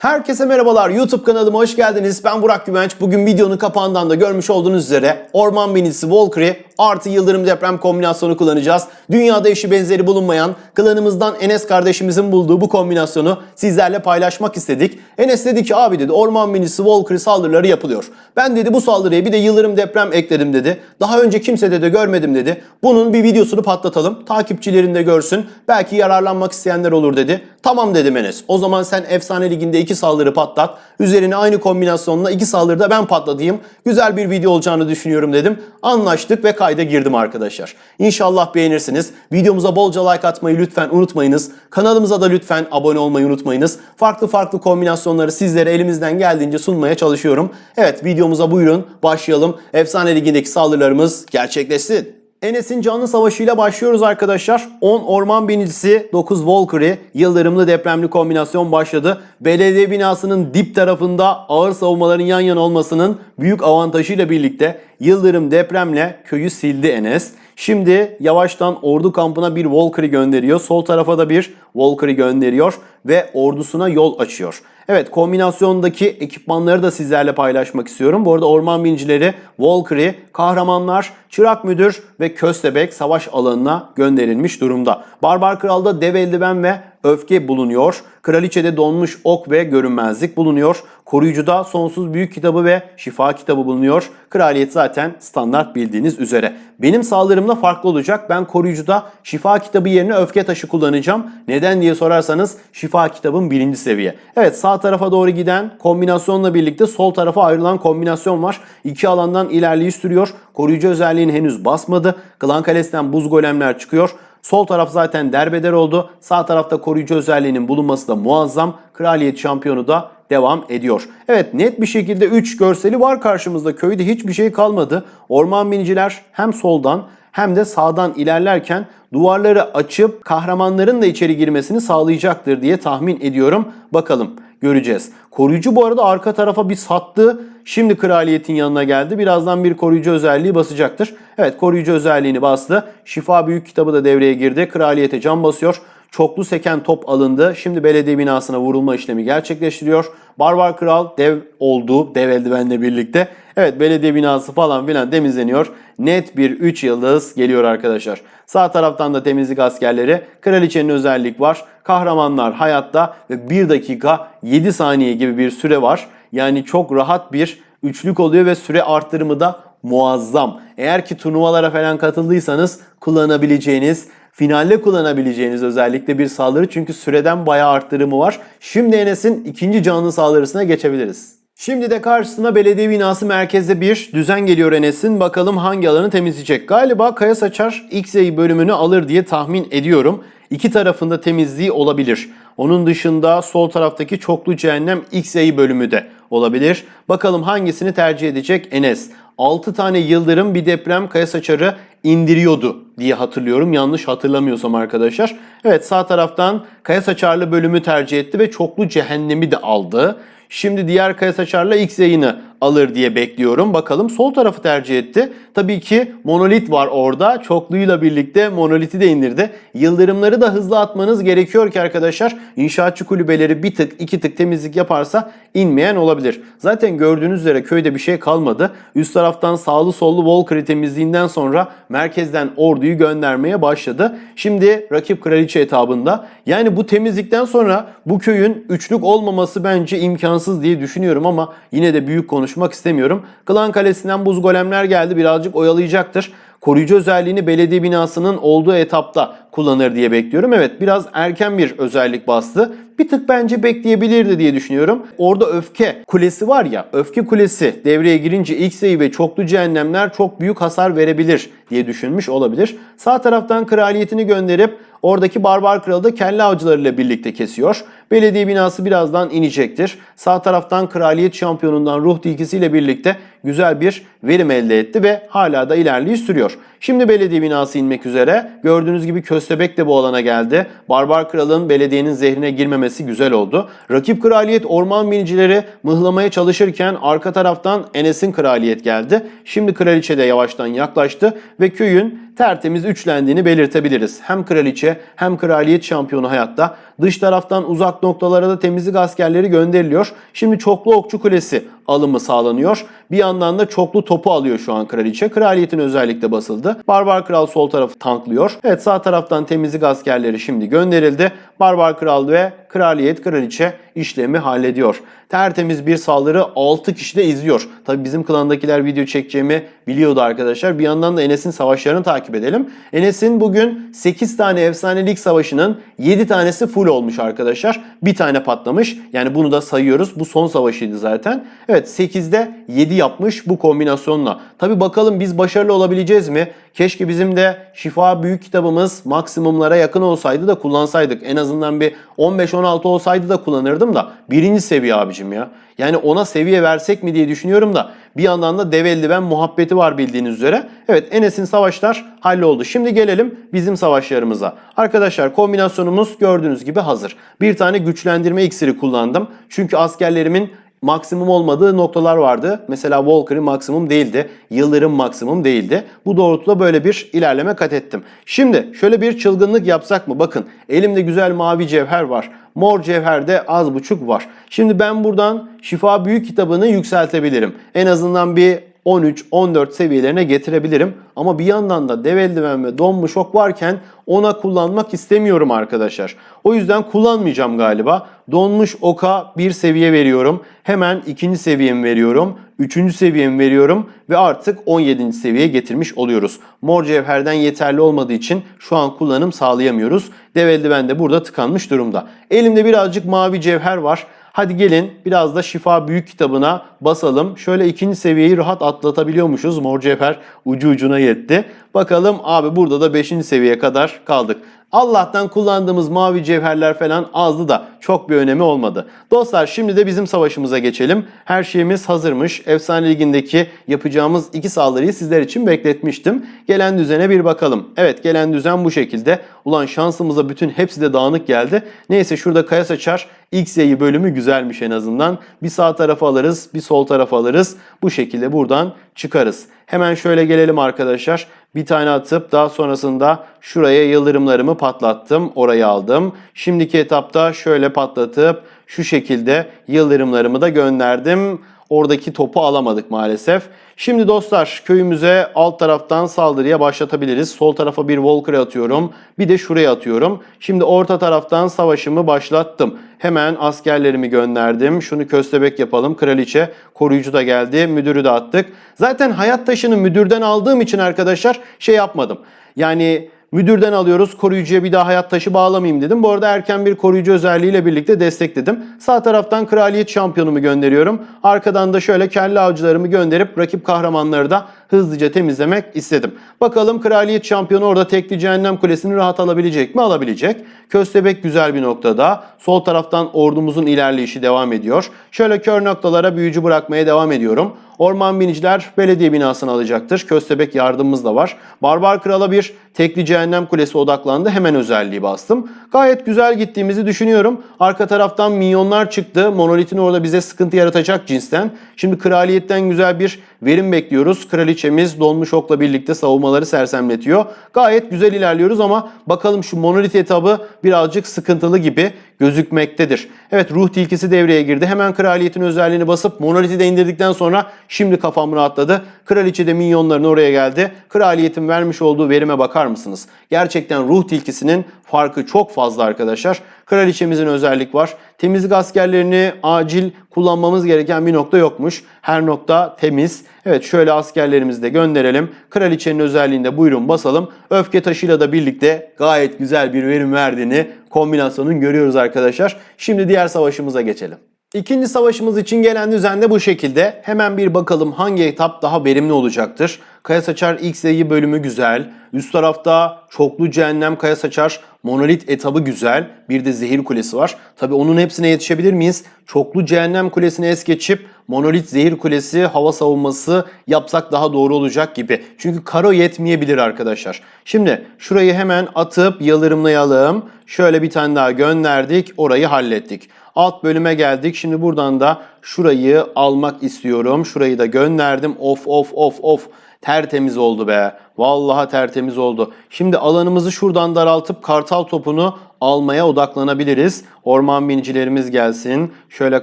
Herkese merhabalar YouTube kanalıma hoş geldiniz. Ben Burak Güvenç. Bugün videonun kapağından da görmüş olduğunuz üzere Orman Binisi Valkyrie artı Yıldırım Deprem kombinasyonu kullanacağız. Dünyada eşi benzeri bulunmayan klanımızdan Enes kardeşimizin bulduğu bu kombinasyonu sizlerle paylaşmak istedik. Enes dedi ki abi dedi Orman Binisi Valkyrie saldırıları yapılıyor. Ben dedi bu saldırıya bir de Yıldırım Deprem ekledim dedi. Daha önce kimsede de görmedim dedi. Bunun bir videosunu patlatalım. Takipçilerin de görsün. Belki yararlanmak isteyenler olur dedi. Tamam dedim Enes. O zaman sen Efsane Ligi'nde iki saldırı patlat. Üzerine aynı kombinasyonla iki saldırıda ben patlatayım. Güzel bir video olacağını düşünüyorum dedim. Anlaştık ve kayda girdim arkadaşlar. İnşallah beğenirsiniz. Videomuza bolca like atmayı lütfen unutmayınız. Kanalımıza da lütfen abone olmayı unutmayınız. Farklı farklı kombinasyonları sizlere elimizden geldiğince sunmaya çalışıyorum. Evet videomuza buyurun başlayalım. Efsane Ligi'ndeki saldırılarımız gerçekleşsin. Enes'in canlı savaşıyla başlıyoruz arkadaşlar. 10 orman binicisi, 9 Valkyrie, yıldırımlı depremli kombinasyon başladı. Belediye binasının dip tarafında ağır savunmaların yan yana olmasının büyük avantajıyla birlikte yıldırım depremle köyü sildi Enes. Şimdi yavaştan ordu kampına bir Valkyrie gönderiyor. Sol tarafa da bir Valkyrie gönderiyor ve ordusuna yol açıyor. Evet kombinasyondaki ekipmanları da sizlerle paylaşmak istiyorum. Bu arada orman bincileri, Valkyrie, kahramanlar, çırak müdür ve köstebek savaş alanına gönderilmiş durumda. Barbar Kral'da dev eldiven ve öfke bulunuyor. Kraliçede donmuş ok ve görünmezlik bulunuyor. Koruyucuda sonsuz büyük kitabı ve şifa kitabı bulunuyor. Kraliyet zaten standart bildiğiniz üzere. Benim saldırımda farklı olacak. Ben koruyucuda şifa kitabı yerine öfke taşı kullanacağım. Neden diye sorarsanız şifa kitabım birinci seviye. Evet sağ tarafa doğru giden kombinasyonla birlikte sol tarafa ayrılan kombinasyon var. İki alandan ilerleyiş sürüyor. Koruyucu özelliğini henüz basmadı. Klan Kalesi'nden buz golemler çıkıyor. Sol taraf zaten derbeder oldu. Sağ tarafta koruyucu özelliğinin bulunması da muazzam. Kraliyet şampiyonu da devam ediyor. Evet net bir şekilde 3 görseli var karşımızda. Köyde hiçbir şey kalmadı. Orman biniciler hem soldan hem de sağdan ilerlerken duvarları açıp kahramanların da içeri girmesini sağlayacaktır diye tahmin ediyorum. Bakalım göreceğiz. Koruyucu bu arada arka tarafa bir sattı. Şimdi kraliyetin yanına geldi. Birazdan bir koruyucu özelliği basacaktır. Evet koruyucu özelliğini bastı. Şifa büyük kitabı da devreye girdi. Kraliyete can basıyor. Çoklu seken top alındı. Şimdi belediye binasına vurulma işlemi gerçekleştiriyor. Barbar Kral dev oldu. Dev eldivenle birlikte. Evet belediye binası falan filan temizleniyor. Net bir 3 yıldız geliyor arkadaşlar. Sağ taraftan da temizlik askerleri. Kraliçenin özellik var. Kahramanlar hayatta ve 1 dakika 7 saniye gibi bir süre var. Yani çok rahat bir üçlük oluyor ve süre arttırımı da muazzam. Eğer ki turnuvalara falan katıldıysanız kullanabileceğiniz, finalde kullanabileceğiniz özellikle bir saldırı. Çünkü süreden bayağı arttırımı var. Şimdi Enes'in ikinci canlı saldırısına geçebiliriz. Şimdi de karşısına belediye binası merkezde bir düzen geliyor Enes'in. Bakalım hangi alanı temizleyecek. Galiba Kaya Saçar X-Ray bölümünü alır diye tahmin ediyorum. İki tarafında temizliği olabilir. Onun dışında sol taraftaki çoklu cehennem X-Ray bölümü de olabilir. Bakalım hangisini tercih edecek Enes. 6 tane yıldırım bir deprem kaya saçarı indiriyordu diye hatırlıyorum. Yanlış hatırlamıyorsam arkadaşlar. Evet sağ taraftan kaya saçarlı bölümü tercih etti ve çoklu cehennemi de aldı. Şimdi diğer kaya saçarla X yayını alır diye bekliyorum. Bakalım sol tarafı tercih etti. Tabii ki monolit var orada. Çokluyla birlikte monoliti de indirdi. Yıldırımları da hızlı atmanız gerekiyor ki arkadaşlar inşaatçı kulübeleri bir tık iki tık temizlik yaparsa inmeyen olabilir. Zaten gördüğünüz üzere köyde bir şey kalmadı. Üst taraftan sağlı sollu Valkyrie temizliğinden sonra merkezden orduyu göndermeye başladı. Şimdi rakip kraliçe etabında. Yani bu temizlikten sonra bu köyün üçlük olmaması bence imkansız diye düşünüyorum ama yine de büyük konuşmak istemiyorum. Klan Kalesi'nden buz golemler geldi. Birazcık oyalayacaktır. Koruyucu özelliğini belediye binasının olduğu etapta kullanır diye bekliyorum. Evet biraz erken bir özellik bastı. Bir tık bence bekleyebilirdi diye düşünüyorum. Orada öfke kulesi var ya, öfke kulesi devreye girince X-Ray ve çoklu cehennemler çok büyük hasar verebilir diye düşünmüş olabilir. Sağ taraftan kraliyetini gönderip oradaki barbar kralı da kelle avcılarıyla birlikte kesiyor. Belediye binası birazdan inecektir. Sağ taraftan kraliyet şampiyonundan ruh tilkisiyle birlikte güzel bir verim elde etti ve hala da ilerleyiş sürüyor. Şimdi belediye binası inmek üzere. Gördüğünüz gibi köstebek de bu alana geldi. Barbar kralın belediyenin zehrine girmemesi güzel oldu. Rakip kraliyet orman binicileri mıhlamaya çalışırken arka taraftan Enes'in kraliyet geldi. Şimdi kraliçe de yavaştan yaklaştı ve köyün tertemiz üçlendiğini belirtebiliriz. Hem kraliçe hem kraliyet şampiyonu hayatta. Dış taraftan uzak noktalara da temizlik askerleri gönderiliyor. Şimdi çoklu okçu kulesi alımı sağlanıyor. Bir yandan da çoklu topu alıyor şu an kraliçe. Kraliyetin özellikle basıldı. Barbar kral sol tarafı tanklıyor. Evet sağ taraftan temizlik askerleri şimdi gönderildi. Barbar kral ve kraliyet kraliçe işlemi hallediyor. Tertemiz bir saldırı 6 kişi de izliyor. Tabi bizim klandakiler video çekeceğimi biliyordu arkadaşlar. Bir yandan da Enes'in savaşlarını takip edelim. Enes'in bugün 8 tane efsanelik savaşının 7 tanesi full olmuş arkadaşlar. Bir tane patlamış. Yani bunu da sayıyoruz. Bu son savaşıydı zaten. Evet 8'de 7 yapmış bu kombinasyonla. Tabi bakalım biz başarılı olabileceğiz mi? Keşke bizim de şifa büyük kitabımız maksimumlara yakın olsaydı da kullansaydık. En azından bir 15-16 olsaydı da kullanırdım da. Birinci seviye abicim ya. Yani ona seviye versek mi diye düşünüyorum da bir yandan da dev eldiven muhabbeti var bildiğiniz üzere. Evet Enes'in savaşlar halloldu. Şimdi gelelim bizim savaşlarımıza. Arkadaşlar kombinasyonumuz gördüğünüz gibi hazır. Bir tane güçlendirme iksiri kullandım. Çünkü askerlerimin maksimum olmadığı noktalar vardı. Mesela Valkyrie maksimum değildi. Yıldırım maksimum değildi. Bu doğrultuda böyle bir ilerleme kat ettim. Şimdi şöyle bir çılgınlık yapsak mı? Bakın elimde güzel mavi cevher var. Mor cevherde az buçuk var. Şimdi ben buradan şifa büyük kitabını yükseltebilirim. En azından bir 13-14 seviyelerine getirebilirim. Ama bir yandan da dev eldiven ve donmuş ok varken ona kullanmak istemiyorum arkadaşlar. O yüzden kullanmayacağım galiba. Donmuş oka bir seviye veriyorum. Hemen ikinci seviyemi veriyorum. Üçüncü seviyemi veriyorum ve artık 17. seviyeye getirmiş oluyoruz. Mor cevherden yeterli olmadığı için şu an kullanım sağlayamıyoruz. Dev eldiven de burada tıkanmış durumda. Elimde birazcık mavi cevher var. Hadi gelin biraz da şifa büyük kitabına basalım. Şöyle ikinci seviyeyi rahat atlatabiliyormuşuz. Mor cevher ucu ucuna yetti. Bakalım abi burada da 5. seviyeye kadar kaldık. Allah'tan kullandığımız mavi cevherler falan azdı da çok bir önemi olmadı. Dostlar şimdi de bizim savaşımıza geçelim. Her şeyimiz hazırmış. Efsane Ligi'ndeki yapacağımız iki saldırıyı sizler için bekletmiştim. Gelen düzene bir bakalım. Evet gelen düzen bu şekilde. Ulan şansımıza bütün hepsi de dağınık geldi. Neyse şurada kaya saçar. X yayı bölümü güzelmiş en azından. Bir sağ tarafa alırız, bir sol tarafa alırız. Bu şekilde buradan çıkarız. Hemen şöyle gelelim arkadaşlar. Bir tane atıp daha sonrasında şuraya yıldırımlarımı patlattım. Orayı aldım. Şimdiki etapta şöyle patlatıp şu şekilde yıldırımlarımı da gönderdim. Oradaki topu alamadık maalesef. Şimdi dostlar köyümüze alt taraftan saldırıya başlatabiliriz. Sol tarafa bir Valkyrie atıyorum. Bir de şuraya atıyorum. Şimdi orta taraftan savaşımı başlattım. Hemen askerlerimi gönderdim. Şunu köstebek yapalım. Kraliçe koruyucu da geldi. Müdürü de attık. Zaten hayat taşını müdürden aldığım için arkadaşlar şey yapmadım. Yani Müdürden alıyoruz. Koruyucuya bir daha hayat taşı bağlamayayım dedim. Bu arada erken bir koruyucu özelliğiyle birlikte destekledim. Sağ taraftan kraliyet şampiyonumu gönderiyorum. Arkadan da şöyle kelle avcılarımı gönderip rakip kahramanları da hızlıca temizlemek istedim. Bakalım kraliyet şampiyonu orada tekli cehennem kulesini rahat alabilecek mi? Alabilecek. Köstebek güzel bir noktada. Sol taraftan ordumuzun ilerleyişi devam ediyor. Şöyle kör noktalara büyücü bırakmaya devam ediyorum. Orman biniciler belediye binasını alacaktır. Köstebek yardımımız da var. Barbar Kral'a bir tekli cehennem kulesi odaklandı. Hemen özelliği bastım. Gayet güzel gittiğimizi düşünüyorum. Arka taraftan minyonlar çıktı. Monolit'in orada bize sıkıntı yaratacak cinsten. Şimdi kraliyetten güzel bir verim bekliyoruz. Kraliçemiz donmuş okla birlikte savunmaları sersemletiyor. Gayet güzel ilerliyoruz ama bakalım şu monolit etabı birazcık sıkıntılı gibi gözükmektedir. Evet ruh tilkisi devreye girdi. Hemen kraliyetin özelliğini basıp monoliti de indirdikten sonra şimdi kafam rahatladı. Kraliçe de minyonların oraya geldi. Kraliyetin vermiş olduğu verime bakar mısınız? Gerçekten ruh tilkisinin farkı çok fazla arkadaşlar. Kraliçemizin özellik var. Temizlik askerlerini acil kullanmamız gereken bir nokta yokmuş. Her nokta temiz. Evet şöyle askerlerimizi de gönderelim. Kraliçenin özelliğinde buyurun basalım. Öfke taşıyla da birlikte gayet güzel bir verim verdiğini kombinasyonun görüyoruz arkadaşlar. Şimdi diğer savaşımıza geçelim. İkinci savaşımız için gelen düzen de bu şekilde. Hemen bir bakalım hangi etap daha verimli olacaktır. Kaya Saçar XY bölümü güzel. Üst tarafta çoklu cehennem Kaya Saçar monolit etabı güzel. Bir de zehir kulesi var. Tabi onun hepsine yetişebilir miyiz? Çoklu cehennem kulesini es geçip monolit zehir kulesi hava savunması yapsak daha doğru olacak gibi. Çünkü karo yetmeyebilir arkadaşlar. Şimdi şurayı hemen atıp yıldırımlayalım. Şöyle bir tane daha gönderdik. Orayı hallettik. Alt bölüme geldik. Şimdi buradan da şurayı almak istiyorum. Şurayı da gönderdim. Of of of of. Tertemiz oldu be. Vallahi tertemiz oldu. Şimdi alanımızı şuradan daraltıp kartal topunu almaya odaklanabiliriz. Orman binicilerimiz gelsin. Şöyle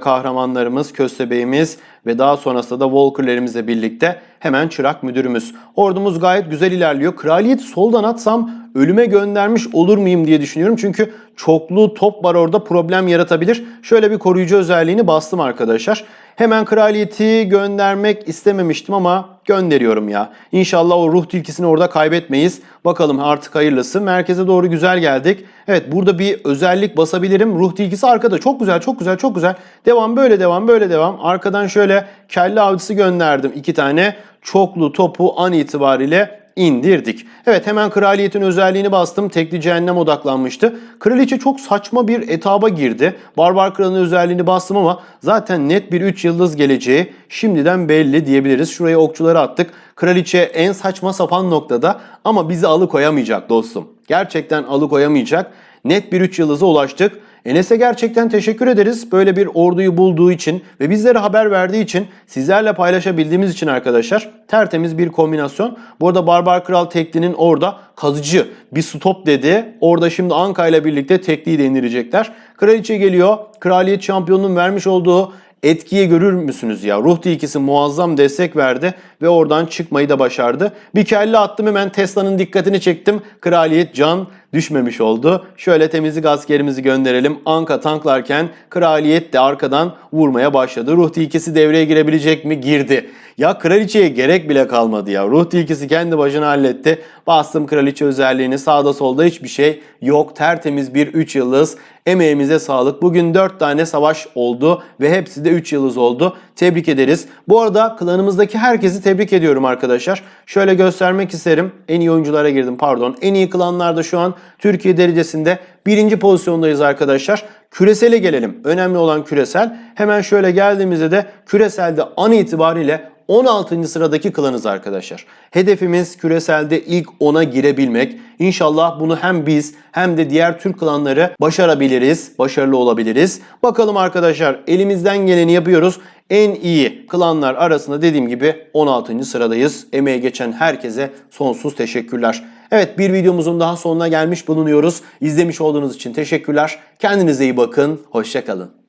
kahramanlarımız, köstebeğimiz ve daha sonrasında da Walker'lerimizle birlikte hemen çırak müdürümüz. Ordumuz gayet güzel ilerliyor. Kraliyet soldan atsam ölüme göndermiş olur muyum diye düşünüyorum. Çünkü çoklu top var orada problem yaratabilir. Şöyle bir koruyucu özelliğini bastım arkadaşlar. Hemen kraliyeti göndermek istememiştim ama gönderiyorum ya. İnşallah o ruh tilkisini orada kaybetmeyiz. Bakalım artık hayırlısı. Merkeze doğru güzel geldik. Evet burada bir özellik basabilirim. Ruh tilkisi arkada. Çok güzel, çok güzel, çok güzel. Devam böyle devam, böyle devam. Arkadan şöyle kelle avcısı gönderdim. iki tane çoklu topu an itibariyle indirdik. Evet hemen kraliyetin özelliğini bastım. Tekli cehennem odaklanmıştı. Kraliçe çok saçma bir etaba girdi. Barbar kralın özelliğini bastım ama zaten net bir 3 yıldız geleceği şimdiden belli diyebiliriz. Şuraya okçuları attık. Kraliçe en saçma sapan noktada ama bizi alıkoyamayacak dostum. Gerçekten alıkoyamayacak. Net bir 3 yıldıza ulaştık. Enes'e gerçekten teşekkür ederiz. Böyle bir orduyu bulduğu için ve bizlere haber verdiği için, sizlerle paylaşabildiğimiz için arkadaşlar tertemiz bir kombinasyon. Bu arada Barbar Kral teklinin orada kazıcı bir stop dedi. Orada şimdi Anka ile birlikte tekliyi de indirecekler. Kraliçe geliyor. Kraliyet şampiyonunun vermiş olduğu etkiyi görür müsünüz ya? Ruh tilkisi muazzam destek verdi ve oradan çıkmayı da başardı. Bir kelle attım hemen Tesla'nın dikkatini çektim. Kraliyet can düşmemiş oldu. Şöyle temizlik askerimizi gönderelim. Anka tanklarken kraliyet de arkadan vurmaya başladı. Ruh tilkisi devreye girebilecek mi? Girdi. Ya kraliçeye gerek bile kalmadı ya. Ruh tilkisi kendi başına halletti. Bastım kraliçe özelliğini. Sağda solda hiçbir şey yok. Tertemiz bir 3 yıldız. Emeğimize sağlık. Bugün 4 tane savaş oldu ve hepsi de 3 yıldız oldu. Tebrik ederiz. Bu arada klanımızdaki herkesi tebrik ediyorum arkadaşlar. Şöyle göstermek isterim. En iyi oyunculara girdim pardon. En iyi klanlarda şu an Türkiye derecesinde birinci pozisyondayız arkadaşlar. Küresele gelelim. Önemli olan küresel. Hemen şöyle geldiğimizde de küreselde an itibariyle 16. sıradaki klanız arkadaşlar. Hedefimiz küreselde ilk 10'a girebilmek. İnşallah bunu hem biz hem de diğer Türk klanları başarabiliriz, başarılı olabiliriz. Bakalım arkadaşlar elimizden geleni yapıyoruz. En iyi klanlar arasında dediğim gibi 16. sıradayız. Emeğe geçen herkese sonsuz teşekkürler. Evet bir videomuzun daha sonuna gelmiş bulunuyoruz. İzlemiş olduğunuz için teşekkürler. Kendinize iyi bakın. Hoşçakalın.